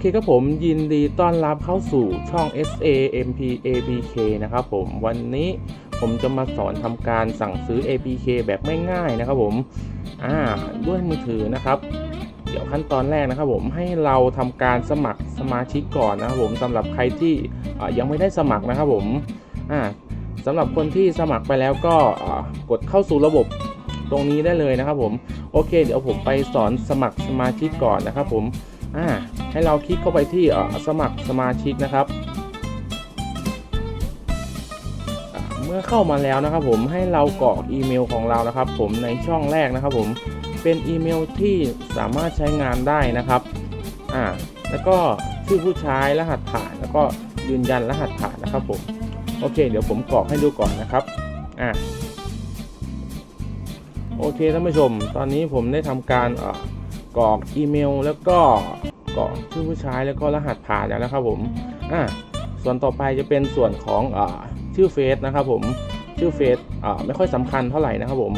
เคครับผมยินดีต้อนรับเข้าสู่ช่อง SA MP APK นะครับผมวันนี้ผมจะมาสอนทำการสั่งซื้อ APK แบบง่ายๆนะครับผมอ่าด้วยมือถือนะครับ เดี๋ยวขั้นตอนแรกนะครับผมให้เราทำการสมัครสมาชิกก่อนนะครับผมสำหรับใครที่ยังไม่ได้สมัครนะครับผมอ่าสำหรับคนที่สมัครไปแล้วก็กดเข้าสู่ระบบตรงนี้ได้เลยนะครับผมโอเค เดี๋ยวผมไปสอนสมัครสมาชิกก่อนนะครับผม อ่าให้เราคลิกเข้าไปที่สมัครสมาชิกนะครับ เมื่อเข้ามาแล้วนะครับ ผมให้เรากรอกอีเมลของเรานะครับ ผมในช่องแรกนะครับ ผมเป็นอีเมลที่สามารถใช้งานได้นะครับอ่าแล้วก็ชื่อผู้ใช้รหัสผ่านแล้วก็ยืนยันรหัสผ่านนะครับผมโอเค เดี๋ยวผมกรอกให้ดูก่อนนะครับอ่าโอเคท่านผู้ชม ตอนนี้ผมได้ทำการอ่อ กรอกอีเมล แล้วก็กรอกชื่อผู้ใช้แล้วก็รหัสผ่านแล้วนะครับผมอ่าส่วนต่อไปจะเป็นส่วนของอาชื่อเฟซนะครับผมชื่อเฟซอ่าไม่ค่อยสำคัญเท่าไหร่นะครับผม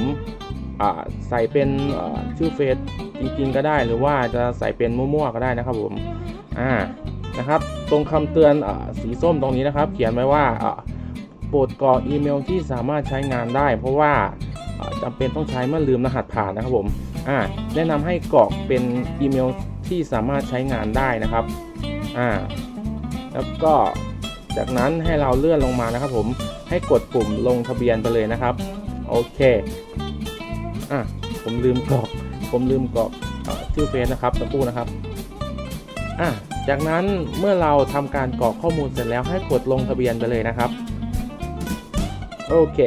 อ่าใส่เป็นอ่าชื่อเฟซจริงๆก็ได้ หรือว่าจะใส่เป็นมั่วๆก็ได้นะครับผมอ่านะครับตรงคำเตือนอาสีส้มตรงนี้นะครับ เขียนไว้ว่าอ่าโปรดกรอกอีเมลที่สามารถใช้งานได้ เพราะว่าอ่าจำเป็นต้องใช้เมื่อลืมรหัสผ่านนะครับผม อ่าแนะนำให้กรอกเป็นอีเมลที่สามารถใช้งานได้นะครับอ่าแล้วก็จากนั้นให้เราเลื่อนลงมานะครับ ผมให้กดปุ่มลงทะเบียนไปเลยนะครับโอเคอะผมลืมกรอกผมลืมกรอกชื่อเฟซนะครับสักครู่นะครับอะจากนั้นเมื่อเราทำการกรอกข้อมูลเสร็จแล้วให้กดลงทะเบียนไปเลยนะครับ โอเค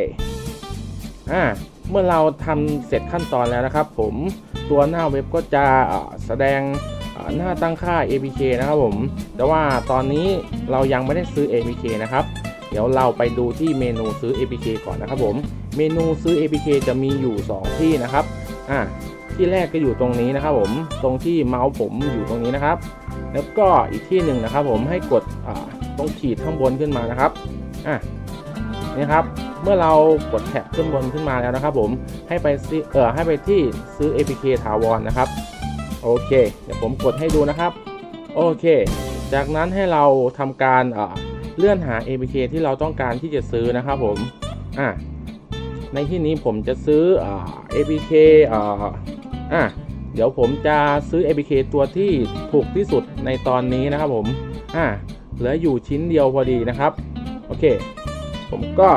อ่า เมื่อเราทำเสร็จขั้นตอนแล้วนะครับ ผมตัวหน้าเว็บก็จะแสดงหน้าตั้งค่า APK นะครับผม แต่ว่าตอนนี้เรายังไม่ได้ซื้อ APK นะครับ เดี๋ยวเราไปดูที่เมนูซื้อ APK ก่อนนะครับผม เมนูซื้อ APK จะมีอยู่ 2 ที่นะครับ อ่า ที่แรกก็อยู่ตรงนี้นะครับผม ตรงที่เมาส์ผมอยู่ตรงนี้นะครับ แล้วก็อีกที่หนึ่งนะครับผม ให้กดตรงขีดข้างบนขึ้นมานะครับ อะนี่ครับ เมื่อเรากดแท็บขึ้นบนขึ้นมาแล้วนะครับผมให้ไปเออให้ไปที่ซื้อ APK ถาวรนะครับโอเคเดี๋ยวผมกดให้ดูนะครับโอเค จากนั้นให้เราทำการเอ่อเลื่อนหา APK ที่เราต้องการที่จะซื้อนะครับผมอะในที่นี้ผมจะซื้อเอ่อ APK เอ่ออะเดี๋ยวผมจะซื้อ APK ตัวที่ถูกที่สุดในตอนนี้นะครับผมอะเหลืออยู่ชิ้นเดียวพอดีนะครับ โอเค ผมก็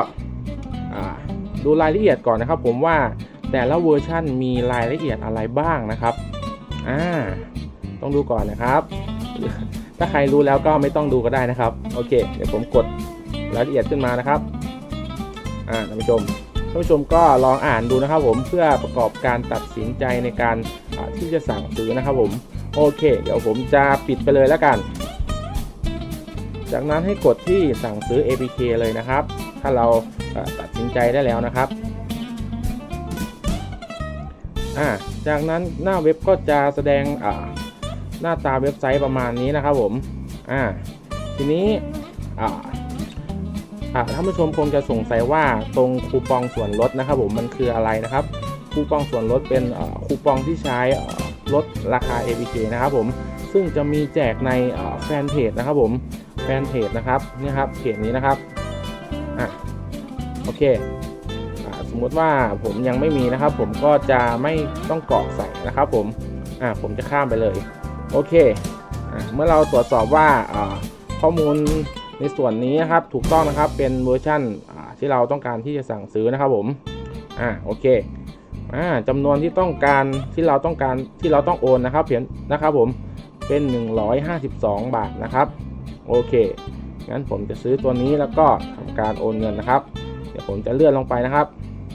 ดูรายละเอียดก่อนนะครับ ผมว่าแต่ละเวอร์ชันมีรายละเอียดอะไรบ้างนะครับอ่าต้องดูก่อนนะครับ ถ้าใครรู้แล้วก็ไม่ต้องดูก็ได้นะครับ โอเค เดี๋ยวผมกดรายละเอียดขึ้นมานะครับอ่าท่านผู้ชมท่านผู้ชมก็ลองอ่านดูนะครับ ผมเพื่อประกอบการตัดสินใจในการที่จะสั่งซื้อนะครับผมโอเค เดี๋ยวผมจะปิดไปเลยแล้วกัน จากนั้นให้กดที่สั่งซื้อ APK เลยนะครับ ถ้าเราตัดสินใจได้แล้วนะครับอ่าจากนั้นหน้าเว็บก็จะแสดงหน้าตาเว็บไซต์ประมาณนี้นะครับผมอ่าทีนี้อ่าท่านผู้ชมคงจะสงสัยว่าตรงคูปองส่วนลดนะครับผมมันคืออะไรนะครับ คูปองส่วนลดเป็นคูปองที่ใช้ลดราคา APK นะครับผมซึ่งจะมีแจกในแฟนเพจนะครับผมแฟนเพจนะครับนี่ครับเพจนี้นะครับ อะโอเคอ่าสมมติว่าผมยังไม่มีนะครับ ผมก็จะไม่ต้องกรอกใส่นะครับผมอ่าผมจะข้ามไปเลยโอเคอ่าเมื่อเราตรวจสอบว่าอ่าข้อมูลในส่วนนี้นะครับถูกต้องนะครับเป็นเวอร์ชันอ่าที่เราต้องการที่จะสั่งซื้อนะครับผมอ่าโอเคอ่าจำนวนที่ต้องการที่เราต้องการที่เราต้องโอนนะครับเพียงนะครับผมเป็น 152 บาทนะครับโอเค งั้นผมจะซื้อตัวนี้แล้วก็ทำการโอนเงินนะครับ เดี๋ยวผมจะเลื่อนลงไปนะครับ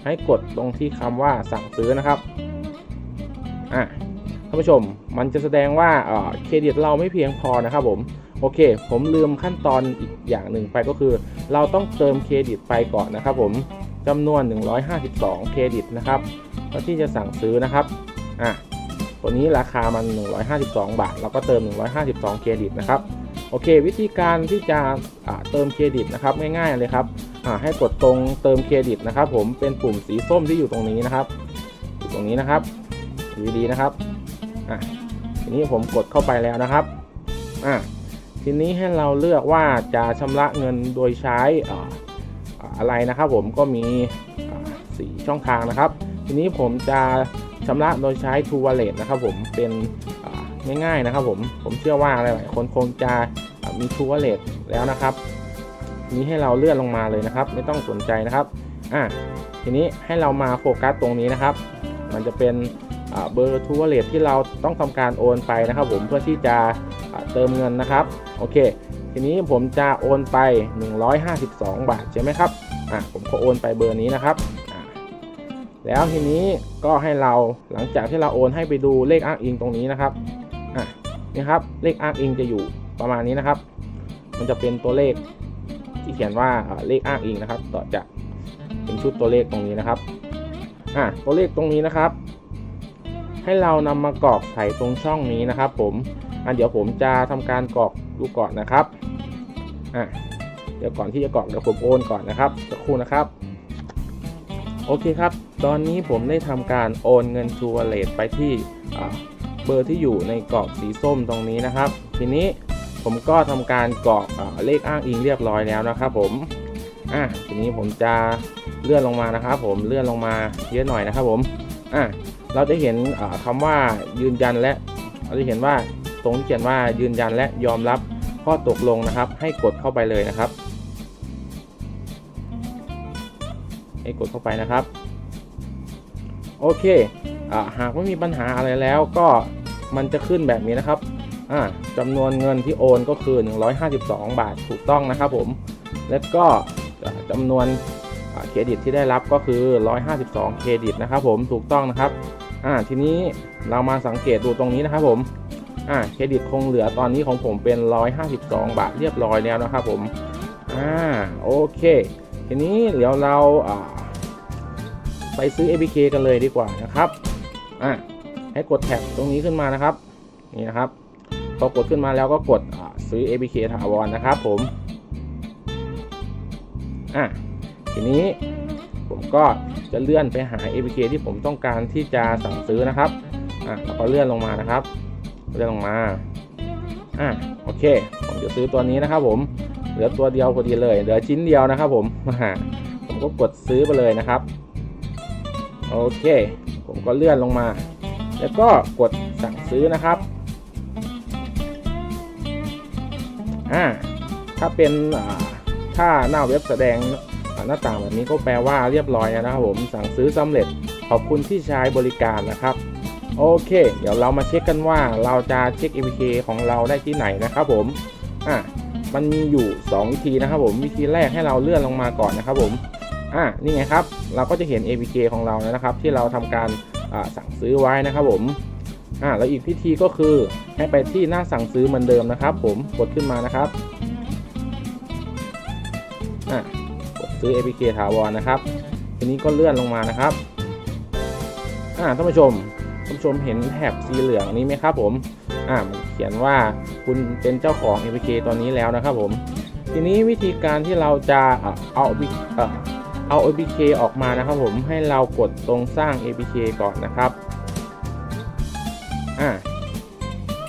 ให้กดตรงที่คำว่าสั่งซื้อนะครับอะท่านผู้ชมมันจะแสดงว่าเอ่อเครดิตเราไม่เพียงพอนะครับผมโอเค ผมลืมขั้นตอนอีกอย่างหนึ่งไปก็คือ เราต้องเติมเครดิตไปก่อนนะครับผมจำนวน 152 เครดิตนะครับเพื่อที่จะสั่งซื้อนะครับอะตัวนี้ราคามัน 152 บาท เราก็เติม 152 เครดิตนะครับ โอเค วิธีการที่จะเติมเครดิตนะครับง่ายๆเลยครับให้กดตรงเติมเครดิตนะครับ ผมเป็นปุ่มสีส้มที่อยู่ตรงนี้นะครับอยู่ตรงนี้นะครับดูดีๆนะครับอะทีนี้ผมกดเข้าไปแล้วนะครับอะทีนี้ให้เราเลือกว่าจะชำระเงินโดยใช้อ่าอ่าอะไรนะครับ ผมก็มีสี่ช่องทางนะครับ ทีนี้ผมจะชำระโดยใช้ True Wallet นะครับ ผมเป็น ง่ายๆนะครับผมผมเชื่อว่าหลายๆคนคงจะมี True Wallet แล้วนะครับทีนี้ให้เราเลื่อนลงมาเลยนะครับ ไม่ต้องสนใจนะครับอะทีนี้ให้เรามาโฟกัสตรงนี้นะครับ มันจะเป็นเบอร์ True Wallet ที่เราต้องทำการโอนไปนะครับ ผมเพื่อที่จะเติมเงินนะครับโอเค ทีนี้ผมจะโอนไป 152 บาทใช่ไหมครับอะผมก็โอนไปเบอร์นี้นะครับอะแล้วทีนี้ก็ให้เราหลังจากที่เราโอนให้ไปดูเลขอ้างอิงตรงนี้นะครับ อะนี่ครับเลขอ้างอิงจะอยู่ประมาณนี้นะครับ มันจะเป็นตัวเลขที่เขียนว่าเลขอ้างอิงนะครับต่อจากเป็นชุดตัวเลขตรงนี้นะครับอะตัวเลขตรงนี้นะครับ ให้เรานำมากรอกใส่ตรงช่องนี้นะครับ ผมอะเดี๋ยวผมจะทำการกรอกดูก่อนนะครับอะเดี๋ยวก่อนที่จะกรอกเดี๋ยวผมโอนก่อนนะครับสักครู่นะครับ โอเคครับ ตอนนี้ผมได้ทำการโอนเงินชูวเลตไปที่ บอร์ที่อยู่ในกรอกสีส้มตรงนี้นะครับ ทีนี้ผมก็ทำการกรอกเลขอ้างอิงเรียบร้อยแล้วนะครับ ผมอะทีนี้ผมจะเลื่อนลงมานะครับ ผมเลื่อนลงมาเยอะหน่อยนะครับ ผมอะเราจะเห็นอ่าคำว่ายืนยันและเราจะเห็นว่าตรงที่เขียนว่ายืนยันและยอมรับข้อตกลงนะครับ ให้กดเข้าไปเลยนะครับ ให้กดเข้าไปนะครับ โอเคอหากไม่มีปัญหาอะไรแล้วก็ มันจะขึ้นแบบนี้นะครับอ่าจำนวนเงินที่โอนก็คือ 152 บาทถูกต้องนะครับผม แล้วก็จำนวนเครดิตที่ได้รับก็คือ 152 เครดิตนะครับผมถูกต้องนะครับอ่าทีนี้เรามาสังเกตดูตรงนี้นะครับผมอ่าเครดิตคงเหลือตอนนี้ของผมเป็น 152 บาทเรียบร้อยแล้วนะครับผมอ่าโอเค ทีนี้เดี๋ยวเราไปซื้อ APK กันเลยดีกว่านะครับอะ ให้กดแท็บตรงนี้ขึ้นมานะครับ นี่นะครับ พอกดขึ้นมาแล้วก็กดอ่าซื้อ APK ถาวรนะครับ ผมอะทีนี้ผมก็จะเลื่อนไปหา APK ที่ผมต้องการที่จะสั่งซื้อนะครับอะแล้วก็เลื่อนลงมานะครับ เลื่อนลงมาอะโอเค ผมจะซื้อตัวนี้นะครับผมเหลือตัวเดียวพอดีเลยเหลือชิ้นเดียวนะครับ ผมผมก็กดซื้อไปเลยนะครับ โอเค ผมก็เลื่อนลงมา แล้วก็กดสั่งซื้อนะครับอ่าถ้าเป็นถ้าหน้าเว็บแสดงหน้าต่างแบบนี้ก็แปลว่าเรียบร้อยนะครับผมสั่งซื้อสำเร็จขอบคุณที่ใช้บริการนะครับ โอเค เดี๋ยวเรามาเช็คกันว่าเราจะเช็ค APK ของเราได้ที่ไหนนะครับผมอ่ามันมีอยู่ 2 วิธีนะครับผมวิธีแรกให้เราเลื่อนลงมาก่อนนะครับผมอ่านี่ไงครับ เราก็จะเห็น APK ของเรานะครับ ที่เราทำการ สั่งซื้อไว้นะครับผมอ่าแล้วอีกวิธีก็คือให้ไปที่หน้าสั่งซื้อเหมือนเดิมนะครับ ผมกดขึ้นมานะครับอ่ากดซื้อ APK ถาวรนะครับ ทีนี้ก็เลื่อนลงมานะครับอ่าท่านผู้ชมท่านผู้ชมเห็นแถบสีเหลืองนี้ไหมครับผมอ่ามันเขียนว่าคุณเป็นเจ้าของ APK ตัวนี้แล้วนะครับผม ทีนี้วิธีการที่เราจะเอาเอ่อ เอา APK ออกมานะครับผมให้เรากดตรงสร้าง APK ก่อนนะครับอ่า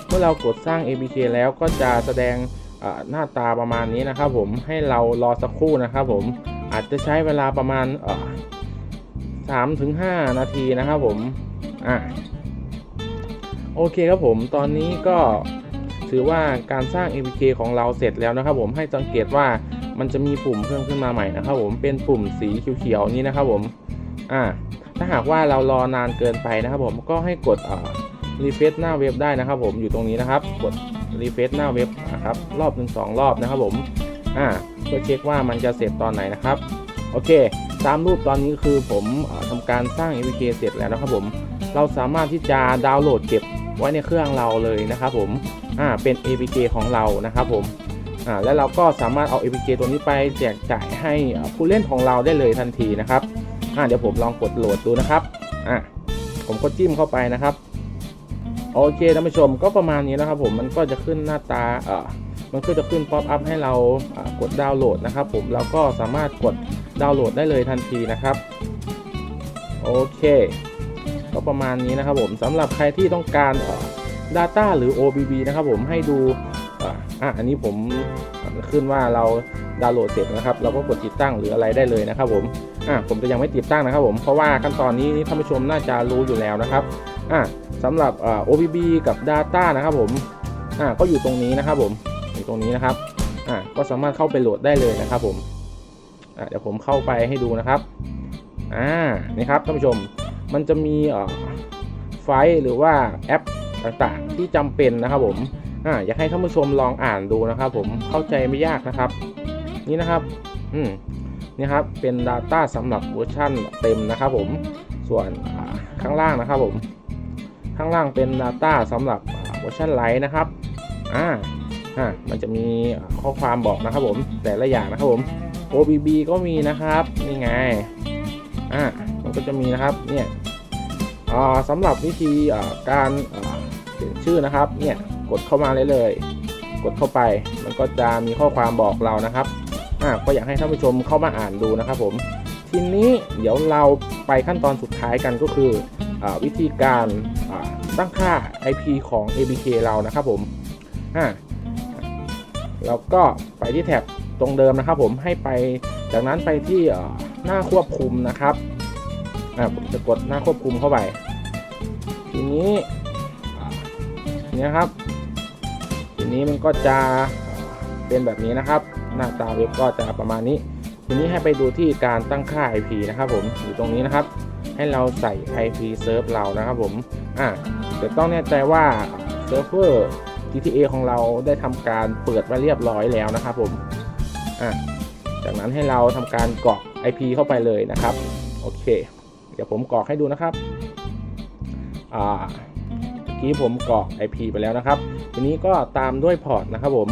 เมื่อเรากดสร้าง APK แล้วก็จะแสดงหน้าตาประมาณนี้นะครับผมให้เรารอสักครู่นะครับผมอาจจะใช้เวลาประมาณสามถึงห้านาทีนะครับผมอ่าโอเคครับผมตอนนี้ก็ถือว่าการสร้าง APK ของเราเสร็จแล้วนะครับผมให้สังเกตว่า มันจะมีปุ่มเพิ่มขึ้นมาใหม่นะครับผมเป็นปุ่มสีเขียวๆนี้นะครับผมอ่าถ้าหากว่าเรารอนานเกินไปนะครับผมก็ให้กดอ่ารีเฟซหน้าเว็บได้นะครับผมอยู่ตรงนี้นะครับ กดรีเฟซหน้าเว็บนะครับรอบหนึ่งสองรอบนะครับผมอ่าเพื่อเช็คว่ามันจะเสร็จตอนไหนนะครับโอเคตามรูปตอนนี้คือผมอ่าทำการสร้าง APK เสร็จแล้วนะครับผม เราสามารถที่จะดาวน์โหลดเก็บไว้ในเครื่องเราเลยนะครับผมอ่าเป็น APK ของเรานะครับผม อ่าแล้วเราก็สามารถเอา APK ตัวนี้ไปแจกจ่ายให้ผู้เล่นของเราได้เลยทันทีนะครับอ่าเดี๋ยวผมลองกดโหลดดูนะครับอ่าผมก็จิ้มเข้าไปนะครับโอเคท่านผู้ชมก็ประมาณนี้นะครับผมมันก็จะขึ้นหน้าตาเอ่อมันก็จะขึ้นป๊อปอัพให้เรากดดาวน์โหลดนะครับผมเราก็สามารถกดดาวน์โหลดได้เลยทันทีนะครับโอเคก็ประมาณนี้นะครับผมสำหรับใครที่ต้องการ Data หรือ OBB นะครับผมให้ดู อะอันนี้ผมขึ้นว่าเราดาวน์โหลดเสร็จนะครับ เราก็กดติดตั้งหรืออะไรได้เลยนะครับ ผมอะผมจะยังไม่ติดตั้งนะครับผมเพราะว่าขั้นตอนนี้ท่านผู้ชมน่าจะรู้อยู่แล้วนะครับอะสำหรับอ่า OBB กับ Data นะครับผมอะก็อยู่ตรงนี้นะครับ ผมอยู่ตรงนี้นะครับอะก็สามารถเข้าไปโหลดได้เลยนะครับ ผมอะเดี๋ยวผมเข้าไปให้ดูนะครับอ่านี่ครับท่านผู้ชมมันจะมีอ่อไฟล์หรือว่าแอปต่างๆ ที่จำเป็นนะครับผม อ่าอยากให้ท่านผู้ชมลองอ่านดูนะครับ ผมเข้าใจไม่ยากนะครับ นี่นะครับอืมนี่ครับเป็น Data สำหรับเวอร์ชันเต็มนะครับ ผมส่วนข้างล่างนะครับผมข้างล่างเป็น Data สำหรับเวอร์ชันไลท์นะครับอ่าอ่ามันจะมีข้อความบอกนะครับ ผมแต่ละอย่างนะครับผม OBB ก็มีนะครับนี่ไงอ่ามันก็จะมีนะครับเนี่ยอ่าสำหรับวิธีการเปลี่ยนชื่อนะครับเนี่ย กดเข้ามาเลยเลย กดเข้าไป มันก็จะมีข้อความบอกเรานะครับอ่าก็อยากให้ท่านผู้ชมเข้ามาอ่านดูนะครับผมทีนี้เดี๋ยวเราไปขั้นตอนสุดท้ายกันก็คืออวิธีการตั้งค่า IP ของ ABK เรานะครับผมอ่าแล้วก็ไปที่แท็บตรงเดิมนะครับ ผมให้ไปจากนั้นไปที่หน้าควบคุมนะครับอ่าผมจะกดหน้าควบคุมเข้าไป ทีนี้เนี่ยครับ ทีนี้มันก็จะเป็นแบบนี้นะครับ หน้าตาเว็บก็จะประมาณนี้ ทีนี้ให้ไปดูที่การตั้งค่า IP นะครับผมอยู่ตรงนี้นะครับ ให้เราใส่ IP serve เรานะครับผมอ่าแต่ต้องแน่ใจว่าเซิร์ฟเวอร์ GTA ของเราได้ทำการเปิดมาเรียบร้อยแล้วนะครับผมอะจากนั้นให้เราทำการกรอก IP เข้าไปเลยนะครับโอเค เดี๋ยวผมกรอกให้ดูนะครับอ่าเมื่อกี้ผมกรอก IP ไปแล้วนะครับ ทีนี้ก็ตามด้วยพอร์ตนะครับผม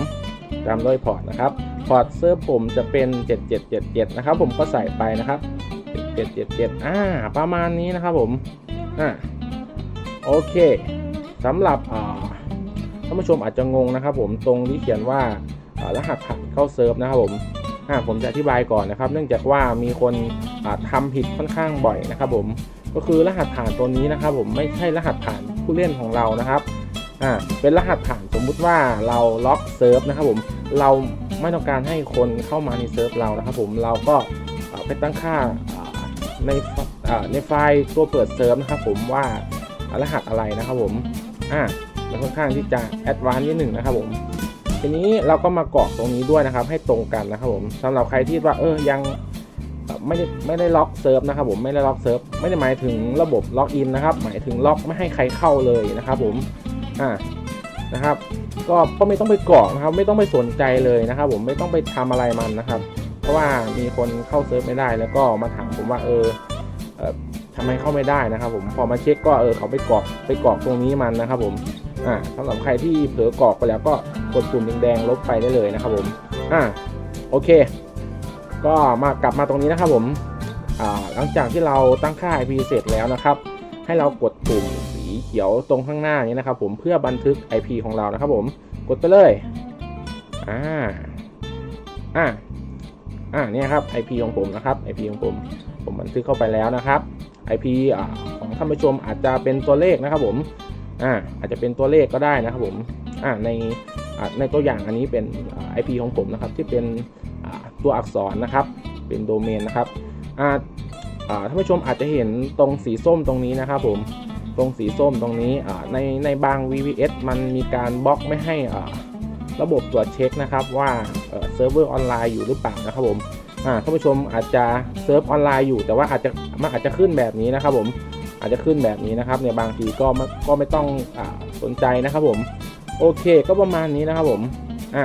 ตามด้วยพอร์ตนะครับพอร์ตเซิร์ฟผมจะเป็น 7777 นะครับ ผมก็ใส่ไปนะครับ 7777 อ่า ประมาณนี้นะครับผม อ่า โอเคสำหรับอ่าท่านผู้ชมอาจจะงงนะครับ ผมตรงที่เขียนว่ารหัสผ่านเข้าเซิร์ฟนะครับผมอ่าผมจะอธิบายก่อนนะครับ เนื่องจากว่ามีคนอ่าทำผิดค่อนข้างบ่อยนะครับ ผมก็คือรหัสผ่านตัวนี้นะครับ ผมไม่ใช่รหัสผ่านผู้เล่นของเรานะครับ อ่าเป็นรหัสผ่านสมมุติว่าเราล็อกเซิร์ฟนะครับผมเราไม่ต้องการให้คนเข้ามาในเซิร์ฟเรานะครับผมเราก็ไปตั้งค่าในในไฟล์ตัวเปิดเซิร์ฟนะครับผมว่ารหัสอะไรนะครับผมอ่ามันค่อนข้างที่จะแอดวานซ์นิดหนึ่งนะครับผมทีนี้เราก็มากรอกตรงนี้ด้วยนะครับ ให้ตรงกันนะครับผมสำหรับใครที่ว่าเออยังไม่ได้ไม่ได้ล็อกเซิร์ฟนะครับผมไม่ได้ล็อกเซิร์ฟไม่ได้หมายถึงระบบล็อกอินนะครับหมายถึงล็อกไม่ให้ใครเข้าเลยนะครับผม อ่านะครับ ก็ก็ไม่ต้องไปกรอกนะครับ ไม่ต้องไปสนใจเลยนะครับ ผมไม่ต้องไปทำอะไรมันนะครับ เพราะว่ามีคนเข้าเซิร์ฟไม่ได้แล้วก็มาถามผมว่าเออเออทำไมเข้าไม่ได้นะครับ ผมพอมาเช็คก็เออเขาไปกรอกไปกรอกตรงนี้มันนะครับ ผมอ่าสำหรับใครที่เผลอกรอกไปแล้วก็กดปุ่มแดงๆลบไปได้เลยนะครับ ผมอ่าโอเค ก็มากลับมาตรงนี้นะครับ ผมอ่าหลังจากที่เราตั้งค่า IP เสร็จแล้วนะครับ ให้เรากดปุ่ม ขียวตรงข้างหน้านี้นะครับผมเพื่อบันทึก IP ของเรานะครับผมกดไปเลยอ่าอ่าอ่าเนี่ยครับ IP ของผมนะครับ IP ของผม ผมบันทึกเข้าไปแล้วนะครับ IP อ่าของท่านผู้ชมอาจจะเป็นตัวเลขนะครับผมอ่าอาจจะเป็นตัวเลขก็ได้นะครับผมอ่าในในตัวอย่างอันนี้เป็นอ่า IP ของผมนะครับ ที่เป็นตัวอักษรนะครับ เป็นโดเมนนะครับอ่าท่านผู้ชมอาจจะเห็นตรงสีส้มตรงนี้นะครับผม ตรงสีส้มตรงนี้ในในบาง VPS มันมีการบล็อกไม่ให้ระบบตรวจเช็คนะครับว่าเซิร์ฟเวอร์ออนไลน์อยู่หรือเปล่านะครับผมท่านผู้ชมอาจจะเซิร์ฟออนไลน์อยู่แต่ว่าอาจจะมันอาจจะขึ้นแบบนี้นะครับผมอาจจะขึ้นแบบนี้นะครับเนี่ยบางทีก็ไม่ก็ไม่ต้องอสนใจนะครับผมโอเคก็ประมาณนี้นะครับผมอ่า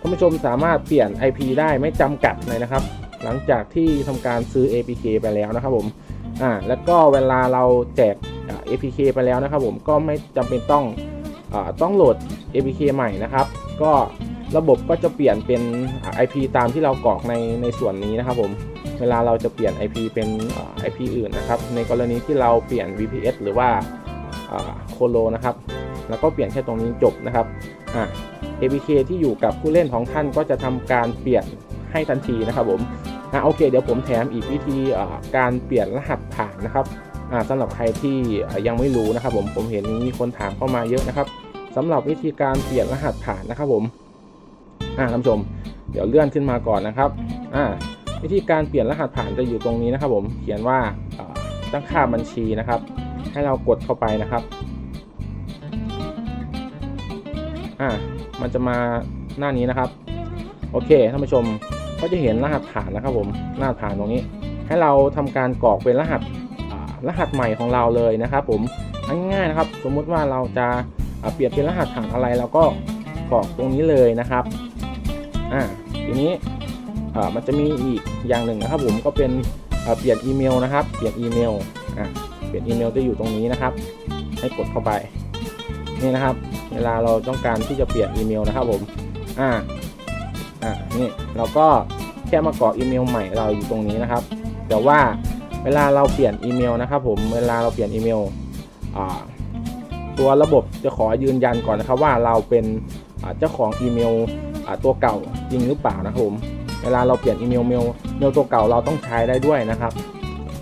ท่านผู้ชมสามารถเปลี่ยน IP ได้ไม่จำกัดเลยนะครับ หลังจากที่ทำการซื้อ APK ไปแล้วนะครับผมอ่าแล้วก็เวลาเราแจก APK ไปแล้วนะครับผมก็ไม่จำเป็นต้องอต้องโหลด APK ใหม่นะครับ ก็ระบบก็จะเปลี่ยนเป็น IP ตามที่เรากรอกในในส่วนนี้นะครับผมเวลาเราจะเปลี่ยน IP เป็น IP อื่นนะครับ ในกรณีที่เราเปลี่ยน VPS หรือว่าโคโลนะครับ แล้วก็เปลี่ยนแค่ตรงนี้จบนะครับอ่า APK ที่อยู่กับผู้เล่นของท่านก็จะทำการเปลี่ยนให้ทันทีนะครับผมอ่าโอเค เดี๋ยวผมแถมอีกวิธีการเปลี่ยนรหัสผ่านนะครับ สำหรับใครที่ยังไม่รู้นะครับ ผมผมเห็นมีคนถามเข้ามาเยอะนะครับสำหรับวิธีการเปลี่ยนรหัสผ่านนะครับผมอ่าท่านผู้ชม เดี๋ยวเลื่อนขึ้นมาก่อนนะครับอ่าวิธีการเปลี่ยนรหัสผ่านจะอยู่ตรงนี้นะครับ ผมเขียนว่าตั้งค่าบัญชีนะครับ ให้เรากดเข้าไปนะครับอ่ามันจะมาหน้านี้นะครับ โอเคท่านผู้ชมก็จะเห็นรหัสผ่านนะครับ ผมรหัสผ่านตรงนี้ ให้เราทำการกรอกเป็นรหัส รหัสใหม่ของเราเลยนะครับผมง่ายๆนะครับ สมมุติว่าเราจะเปลี่ยนเป็นรหัสผ่านอะไรเราก็กรอกตรงนี้เลยนะครับอ่าทีนี้อ่ามันจะมีอีกอย่างหนึ่งนะครับ ผมก็เป็นเปลี่ยนอีเมลนะครับ เปลี่ยนอีเมลอ่าเปลี่ยนอีเมลจะอยู่ตรงนี้นะครับ ให้กดเข้าไปนี่นะครับ เวลาเราต้องการที่จะเปลี่ยนอีเมลนะครับผมอ่าอ่านี่เราก็แค่มากรอกอีเมลใหม่เราอยู่ตรงนี้นะครับ แต่ว่า เวลาเราเปลี่ยนอีเมลนะครับผมเวลาเราเปลี่ยนอีเมลตัวระบบจะขอยืนยันก่อนนะครับว่าเราเป็นเจ้าของอีเมลตัวเก่าจริงหรือเปล่านะครับผมเวลาเราเปลี่ยนอีเมลเมลเมลตัวเก่าเราต้องใช้ได้ด้วยนะครับ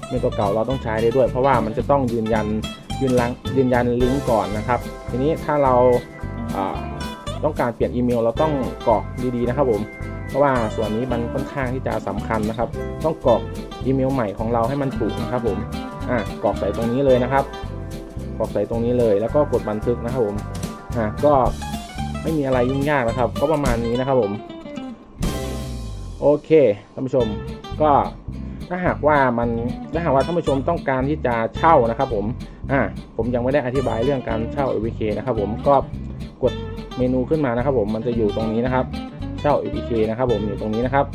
เมลตัวเก่าเราต้องใช้ได้ด้วย เพราะว่ามันจะต้องยืนยันยืนลังยืนยันลิงก์ก่อนนะครับ ทีนี้ถ้าเรา ต้องการเปลี่ยนอีเมลเราต้องกรอกดีๆนะครับผม เพราะว่าส่วนนี้มันค่อนข้างที่จะสำคัญนะครับ ต้องกรอกอีเมลใหม่ของเราให้มันถูกนะครับผมอ่ากรอกใส่ตรงนี้เลยนะครับกรอกใส่ตรงนี้เลย แล้วก็กดบันทึกนะครับผมอ่าก็ไม่มีอะไรยุ่งยากนะครับ ก็ประมาณนี้นะครับผม โอเคท่านผู้ชมก็ถ้าหากว่ามันถ้าหากว่าท่านผู้ชมต้องการที่จะเช่านะครับผมอ่าผมยังไม่ได้อธิบายเรื่องการเช่า AVK นะครับผมก็ มนูขึ้นมานะครับ ผมมันจะอยู่ตรงนี้นะครับเช่า APK นะครับ ผมอยู่ตรงนี้นะครับ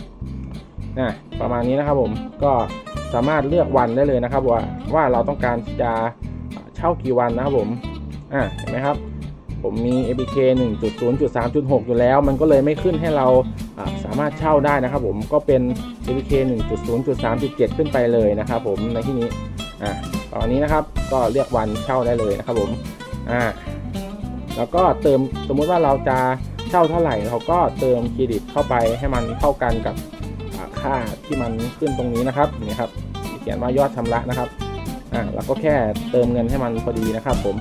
นะประมาณนี้นะครับ ผมก็สามารถเลือกวันได้เลยนะครับ ว่าว่าเราต้องการจะเช่ากี่วันนะครับผมอ่าเห็นไหมครับ ผมมี APK 1.0.3.6 อยู่แล้ว มันก็เลยไม่ขึ้นให้เราอ่าสามารถเช่าได้นะครับ ผมก็เป็น APK 1.0.3.7 ขึ้นไปเลยนะครับ ผมในที่นี้อ่าตอนนี้นะครับก็เลือกวันเช่าได้เลยนะครับ ผมอ่า แล้วก็เติมสมมุติว่าเราจะเช่าเท่าไหร่เราก็เติมเครดิตเข้าไปให้มันเท่ากันกับค่าที่มันขึ้นตรงนี้นะครับนี่ครับเขียนว่ายอดชำระนะครับอ่าเราก็แค่เติมเงินให้มันพอดีนะครับผม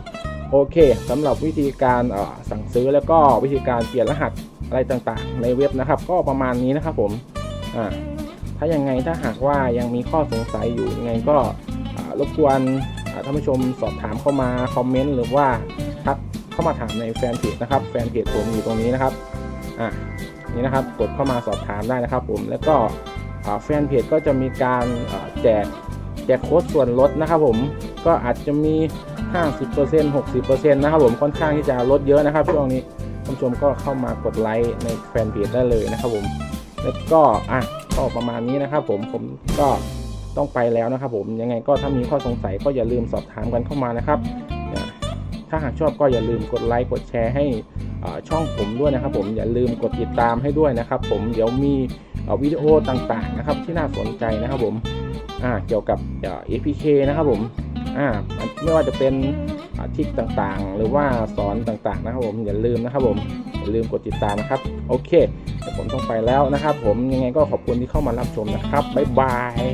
โอเคสำหรับวิธีการสั่งซื้อแล้วก็วิธีการเปลี่ยนรหัสอะไรต่างๆ ในเว็บนะครับ ก็ประมาณนี้นะครับผมอ่าถ้ายังไงถ้าหากว่ายังมีข้อสงสัยอยู่ยังไงก็รบกวนท่านผู้ชมสอบถามเข้ามาคอมเมนต์หรือว่า เข้ามาถามในแฟนเพจนะครับ แฟนเพจผมอยู่ตรงนี้นะครับ อ่านี่นะครับ กดเข้ามาสอบถามได้นะครับ ผม แล้วก็แฟนเพจก็จะมีการแจกแจกโค้ดส่วนลดนะครับ ผม ก็อาจจะมี 50% 60%นะครับผม ค่อนข้างที่จะลดเยอะนะครับช่วงนี้ท่านผู้ชมก็เข้ามากดไลค์ในแฟนเพจได้เลยนะครับผม แล้วก็อะก็ประมาณนี้นะครับ ผม ผมก็ต้องไปแล้วนะครับผม ยังไงก็ถ้ามีข้อสงสัยก็อย่าลืมสอบถามกันเข้ามานะครับ ถ้าหากชอบก็อย่าลืมกดไลค์กดแชร์ให้ช่องผมด้วยนะครับ ผมอย่าลืมกดติดตามให้ด้วยนะครับ ผมเดี๋ยวมีวิดีโอต่างๆนะครับ ที่น่าสนใจนะครับผมเกี่ยวกับอ่า APK นะครับผมไม่ว่าจะเป็นทริกต่างๆ หรือว่าสอนต่างๆนะครับ ผมอย่าลืมนะครับ ผมอย่าลืมกดติดตามนะครับ โอเคเดี๋ยวผมต้องไปแล้วนะครับ ผมยังไงก็ขอบคุณที่เข้ามารับชมนะครับบ๊ายบาย